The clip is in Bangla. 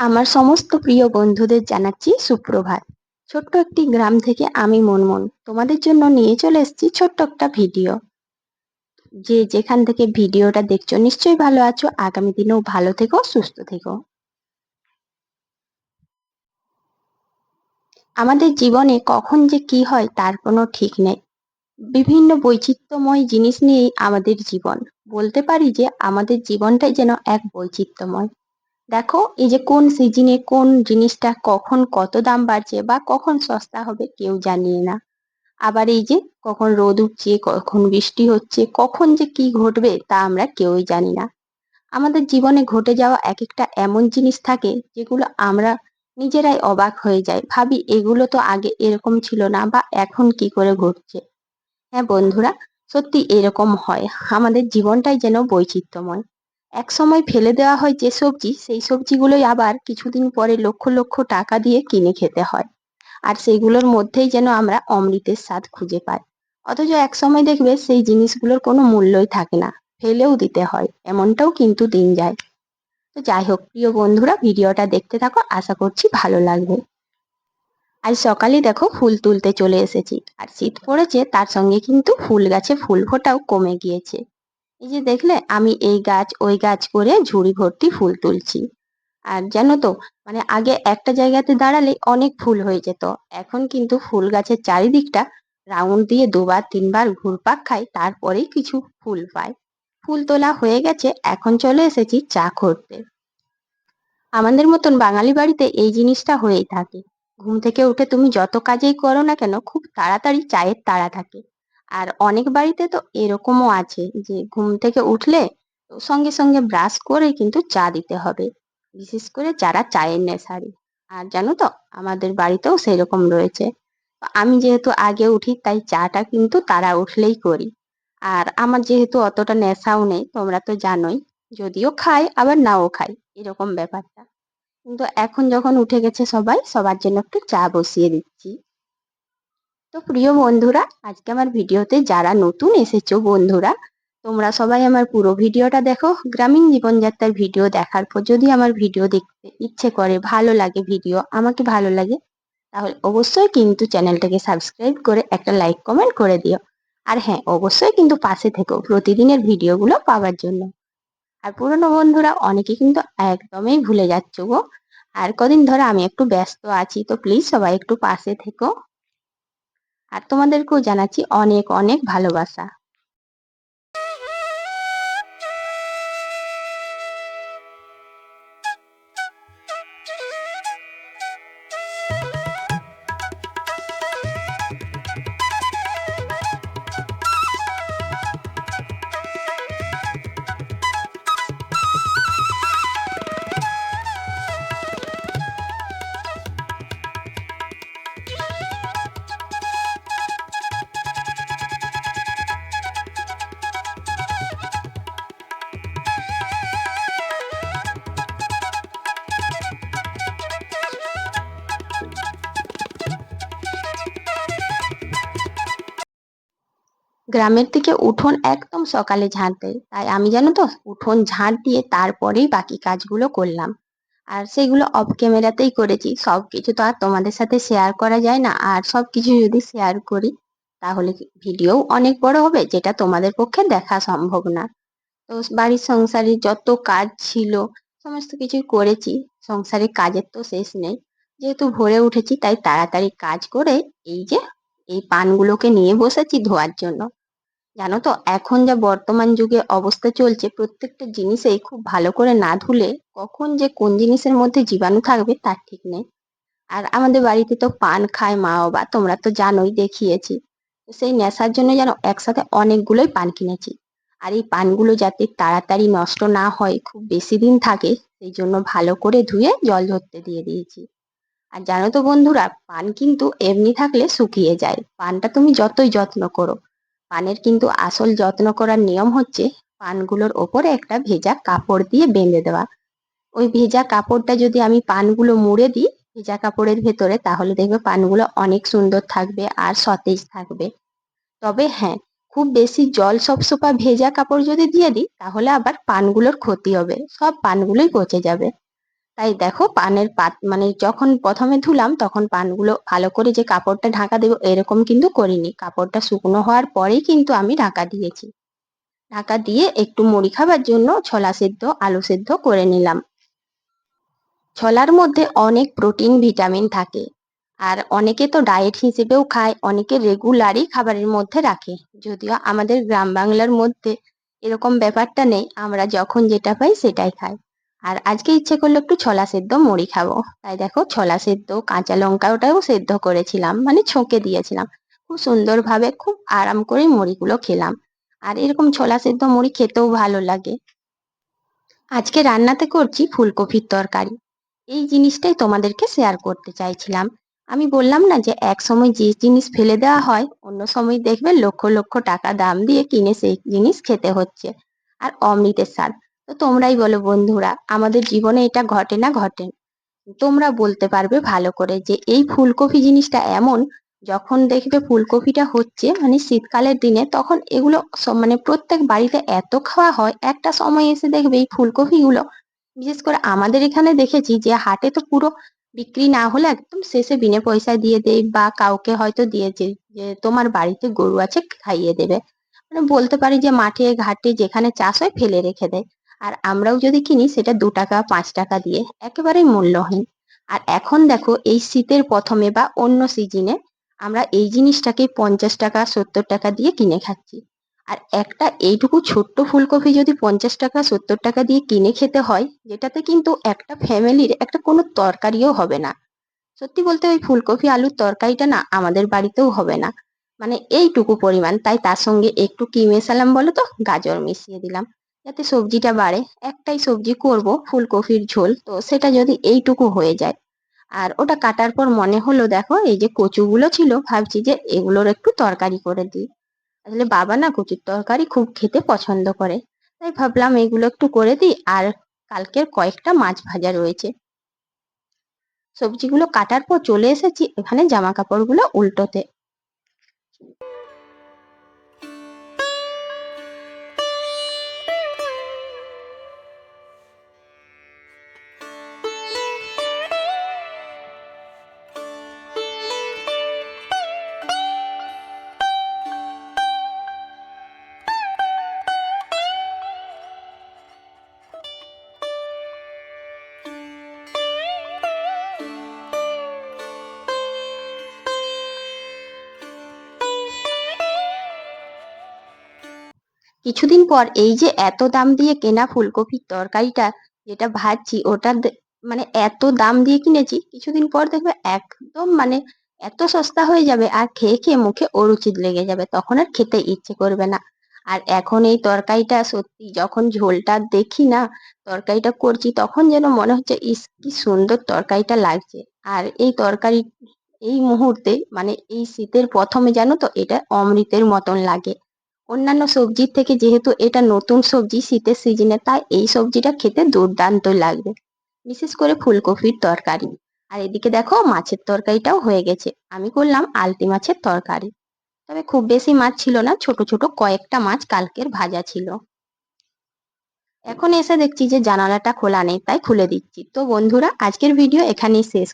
আমার সমস্ত প্রিয় বন্ধুদের জানাচ্ছি সুপ্রভাত। ছোট্ট একটি গ্রাম থেকে আমি মনমন তোমাদের জন্য নিয়ে চলে এসেছি ছোট্ট একটা ভিডিও। যে যেখান থেকে ভিডিওটা দেখছ, নিশ্চয়ই ভালো আছো। আগামী দিনেও ভালো থেকো, সুস্থ থেকো। আমাদের জীবনে কখন যে কি হয়, তার কোনো ঠিক নেই। বিভিন্ন বৈচিত্র্যময় জিনিস নিয়েই আমাদের জীবন। বলতে পারি যে আমাদের জীবনটাই যেন এক বৈচিত্র্যময়। দেখো, এই যে কোন সিজনে কোন জিনিসটা কখন কত দাম বাড়ছে বা কখন সস্তা হবে কেউ জানিয়ে না। আবার এই যে কখন রোদ উঠছে, কখন বৃষ্টি হচ্ছে, কখন যে কি ঘটবে তা আমরা কেউই জানি না। আমাদের জীবনে ঘটে যাওয়া এক একটা এমন জিনিস থাকে যেগুলো আমরা নিজেরাই অবাক হয়ে যাই, ভাবি এগুলো তো আগে এরকম ছিল না বা এখন কি করে ঘটছে। হ্যাঁ বন্ধুরা, সত্যি এরকম হয়। আমাদের জীবনটাই যেন বৈচিত্র্যময়। এক সময় ফেলে দেওয়া হয় যে সবজি, সেই সবজিগুলোই আবার কিছুদিন পরে লক্ষ লক্ষ টাকা দিয়ে কিনে খেতে হয়। আর সেইগুলোর মধ্যেই যেন আমরা অমৃতের স্বাদ খুঁজে পাই। অথচ এক সময় দেখবে সেই জিনিসগুলোর কোনো মূল্যই থাকে না, ফেলেও দিতে হয়, এমনটাও কিন্তু দিন যায়। তো যাই হোক, প্রিয় বন্ধুরা, ভিডিওটা দেখতে থাকো, আশা করছি ভালো লাগবে। আজ সকালে দেখো ফুল তুলতে চলে এসেছি, আর শীত পড়েছে, তার সঙ্গে কিন্তু ফুল গাছে ফুল ফোটাও কমে গিয়েছে। এই যে দেখলে, আমি এই গাছ, ওই গাছ করে ঝুড়ি ভর্তি ফুল তুলছি। আর জানো তো মানে আগে একটা জায়গাতে দাঁড়ালে অনেক ফুল হয়ে যেত। এখন কিন্তু ফুল গাছের চারিদিকটা রাউন্ড দিয়ে দুবার, তিনবার ঘুরপাক খাই তারপরেই কিছু ফুল পায়। ফুল তোলা হয়ে গেছে, এখন চলে এসেছি চা করতে। আমাদের মতন বাঙালি বাড়িতে এই জিনিসটা হয়েই থাকে। ঘুম থেকে উঠে তুমি যত কাজেই করো না কেন, খুব তাড়াতাড়ি চায়ের তাড়া থাকে। আর অনেক বাড়িতে তো এরকমও আছে যে ঘুম থেকে উঠলে সঙ্গে সঙ্গে ব্রাশ করে কিন্তু চা দিতে হবে। বিশেষ করে যারা চায়ের নেশারি। আর জানো তো, আমাদের বাড়িতেও সেরকম রয়েছে। আমি যেহেতু আগে উঠি, তাই চাটা কিন্তু তারা উঠলেই করি। আর আমার যেহেতু অতটা নেশাও নেই, তোমরা তো জানোই, যদিও খাই, আবার নাও খাই, এরকম ব্যাপারটা। কিন্তু এখন যখন উঠে গেছে সবাই, সবার জন্য একটু চা বসিয়ে দিচ্ছি। তো প্রিয় বন্ধুরা, আজকে আমার ভিডিওতে যারা নতুন এসেছ বন্ধুরা, তোমরা সবাই আমার পুরো ভিডিওটা দেখো। গ্রামীণ জীবনযাত্রার ভিডিও দেখার পর যদি আমার ভিডিও দেখতে ইচ্ছে করে, ভালো লাগে ভিডিও, আমাকে ভালো লাগে, তাহলে অবশ্যই কিন্তু চ্যানেলটাকে সাবস্ক্রাইব করে একটা লাইক, কমেন্ট করে দিও। আর হ্যাঁ অবশ্যই কিন্তু পাশে থেকো প্রতিদিনের ভিডিওগুলো পাওয়ার জন্য। আর পুরনো বন্ধুরা, অনেকে কিন্তু একদমই ভুলে যাচ্ছ গো। আর কদিন ধরে আমি একটু ব্যস্ত আছি, তো প্লিজ সবাই একটু পাশে থেকো। আর তোমাদেরকেও জানাচ্ছি অনেক অনেক ভালোবাসা। গ্রামের দিকে উঠোন একদম সকালে ঝাঁট দেয় তাই আমি জানো তো, উঠোন ঝাঁট দিয়ে তারপরেই বাকি কাজগুলো করলাম। আর সেগুলো অফ ক্যামেরাতেই করেছি। সব কিছু তো আর তোমাদের সাথে শেয়ার করা যায় না। আর সব কিছু যদি শেয়ার করি, তাহলে ভিডিও অনেক বড় হবে, যেটা তোমাদের পক্ষে দেখা সম্ভব না। তো বাড়ির সংসারে যত কাজ ছিল, সমস্ত কিছুই করেছি। সংসারের কাজের তো শেষ নেই। যেহেতু ভোরে উঠেছি, তাই তাড়াতাড়ি কাজ করে এই যে, এই পানগুলোকে নিয়ে বসেছি ধোয়ার জন্য। জানো তো, এখন যা বর্তমান যুগে অবস্থা চলছে, প্রত্যেকটা জিনিসেই খুব ভালো করে না ধুলে কখন যে কোন জিনিসের মধ্যে জীবাণু থাকবে তার ঠিক নেই। আর আমাদের বাড়িতে তো পান খায় মা বাবা, তোমরা তো জানোই, দেখিয়েছি। সেই নেশার জন্য যেন একসাথে অনেকগুলোই পান কিনেছি। আর এই পানগুলো যাতে তাড়াতাড়ি নষ্ট না হয়, খুব বেশি দিন থাকে, সেই জন্য ভালো করে ধুয়ে জল ধরতে দিয়ে দিয়েছি। আর জানো তো বন্ধুরা, পান কিন্তু এমনি থাকলে শুকিয়ে যায়। পানটা তুমি যতই যত্ন করো পানের কিন্তু আসল যত্ন করার নিয়ম হচ্ছে পানগুলোর ওপরে একটা ভেজা কাপড় দিয়ে বেঁধে দেওয়া। ওই ভেজা কাপড়টা যদি আমি পানগুলো মুড়ে দিই, ভেজা কাপড়ের ভেতরে, তাহলে দেখবে পানগুলো অনেক সুন্দর থাকবে আর সতেজ থাকবে। তবে হ্যাঁ খুব বেশি জল সপসপা ভেজা কাপড় যদি দিয়ে দিই, তাহলে আবার পানগুলোর ক্ষতি হবে। সব পানগুলোই পচে যাবে। তাই দেখো পানের পাত মানে যখন প্রথমে ধুলাম তখন পানগুলো ভালো করে যে কাপড়টা ঢাকা দেবো এরকম কিন্তু করিনি। কাপড়টা শুকনো হওয়ার পরেই কিন্তু আমি ঢাকা দিয়েছি। ঢাকা দিয়ে একটু মুড়ি খাবার জন্য ছোলা সেদ্ধ, আলু সেদ্ধ করে নিলাম। ছোলার মধ্যে অনেক প্রোটিন, ভিটামিন থাকে আর অনেকে তো ডায়েট হিসেবেও খায়, অনেকে রেগুলারই খাবারের মধ্যে রাখে। যদিও আমাদের গ্রাম বাংলার মধ্যে এরকম ব্যাপারটা নেই, আমরা যখন যেটা পাই সেটাই খাই। আর আজকে ইচ্ছে করল একটু ছোলা সেদ্ধ মুড়ি খাব। তাই দেখো ছোলা সেদ্ধ, কাঁচা লঙ্কা ওটাও সেদ্ধ করেছিলাম মানে ছোঁকে দিয়েছিলাম। খুব সুন্দরভাবে খুব আরাম করে মুড়িগুলো খেলাম। আর এরকম ছোলা সেদ্ধ মুড়ি খেতেও ভালো লাগে। আজকে রান্নাতে করছি ফুলকপির তরকারি। এই জিনিসটাই তোমাদেরকে শেয়ার করতে চাইছিলাম। আমি বললাম না যে এক সময় যে জিনিস ফেলে দেওয়া হয়, অন্য সময় দেখবে লক্ষ লক্ষ টাকা দাম দিয়ে কিনে সেই জিনিস খেতে হচ্ছে। আর অমৃতের স্বাদ। তো তোমরাই বলো বন্ধুরা, আমাদের জীবনে এটা ঘটে না ঘটে তোমরা বলতে পারবে ভালো করে যে এই ফুলকপি জিনিসটা এমন, যখন দেখবে ফুলকপিটা হচ্ছে মানে শীতকালের দিনে, তখন এগুলো মানে প্রত্যেক বাড়িতে এত খাওয়া হয়, একটা সময় এসে দেখবে এই ফুলকপিগুলো, বিশেষ করে আমাদের এখানে দেখেছি যে হাটে তো পুরো বিক্রি না হলে একদম শেষে বিনে পয়সায় দিয়ে দেয় বা কাউকে হয়তো দিয়েছে যে তোমার বাড়িতে গরু আছে খাইয়ে দেবে। মানে বলতে পারি যে মাঠে, ঘাটে যেখানে চাষ হয় ফেলে রেখে দেয়। আর আমরাও যদি কিনি, সেটা দু টাকা, পাঁচ টাকা দিয়ে একেবারেই মূল্যহীন। আর এখন দেখো, এই শীতের প্রথমে বা অন্য সিজনে আমরা এই জিনিসটাকে পঞ্চাশ টাকা, সত্তর টাকা দিয়ে কিনে খাচ্ছি। আর একটা এইটুকু ছোট্ট ফুলকপি যদি পঞ্চাশ টাকা, সত্তর টাকা দিয়ে কিনে খেতে হয়, যেটাতে কিন্তু একটা ফ্যামিলির একটা কোনো তরকারিও হবে না। সত্যি বলতে ওই ফুলকপি আলুর তরকারিটা না আমাদের বাড়িতেও হবে না। মানে এইটুকু পরিমাণ, তাই তার সঙ্গে একটু কি মেশালাম বলো তো, গাজর মিশিয়ে দিলাম। যাতে সবজিটা বাড়ে, একটাই সবজি করব, ফুলকপির ঝোল। তো সেটা যদি এইটুকু হয়ে যায়। আর ওটা কাটার পর মনে হলো, দেখো, এই যে কচুগুলো ছিল, ভাবছি যে এগুলোর একটু তরকারি করে দিই। আসলে বাবা না কচুর তরকারি খুব খেতে পছন্দ করে। তাই ভাবলাম এগুলো একটু করে দিই, আর কালকের কয়েকটা মাছ ভাজা রয়েছে। সবজিগুলো কাটার পর চলে এসেছি, এখানে জামা কাপড়গুলো উল্টোতে। কিছুদিন পর এই যে এত দাম দিয়ে কেনা ফুলকপির তরকারিটা যেটা ভাজছি, ওটা মানে এত দাম দিয়ে কিনেছি, কিছুদিন পর দেখবে একদম মানে এত সস্তা হয়ে যাবে আর খেয়ে খেয়ে মুখে অরুচি লেগে যাবে, তখন আর খেতে ইচ্ছে করবে না। আর এখন এই তরকারিটা সত্যি যখন ঝোলটা দেখি না, তরকারিটা করছি, তখন যেন মনে হচ্ছে, ইস, কি সুন্দর তরকারিটা লাগছে। আর এই তরকারি, এই মুহূর্তে মানে এই শীতের প্রথমে জানো তো, এটা অমৃতের মতন লাগে। অন্যান্য সবজির থেকে যেহেতু এটা নতুন সবজি শীতের সিজনে তাই এই সবজিটা খেতে দুর্দান্ত লাগবে। বিশেষ করে ফুলকপির তরকারি। আর এদিকে দেখো, মাছের তরকারিটাও হয়ে গেছে। আমি করলাম আলতি মাছের তরকারি। তবে খুব বেশি মাছ ছিল না, ছোট ছোট কয়েকটা মাছ কালকের ভাজা ছিল। এখন এসে দেখছি যে জানালাটা খোলা নেই, তাই খুলে দিচ্ছি। তো বন্ধুরা, আজকের ভিডিও এখানেই শেষ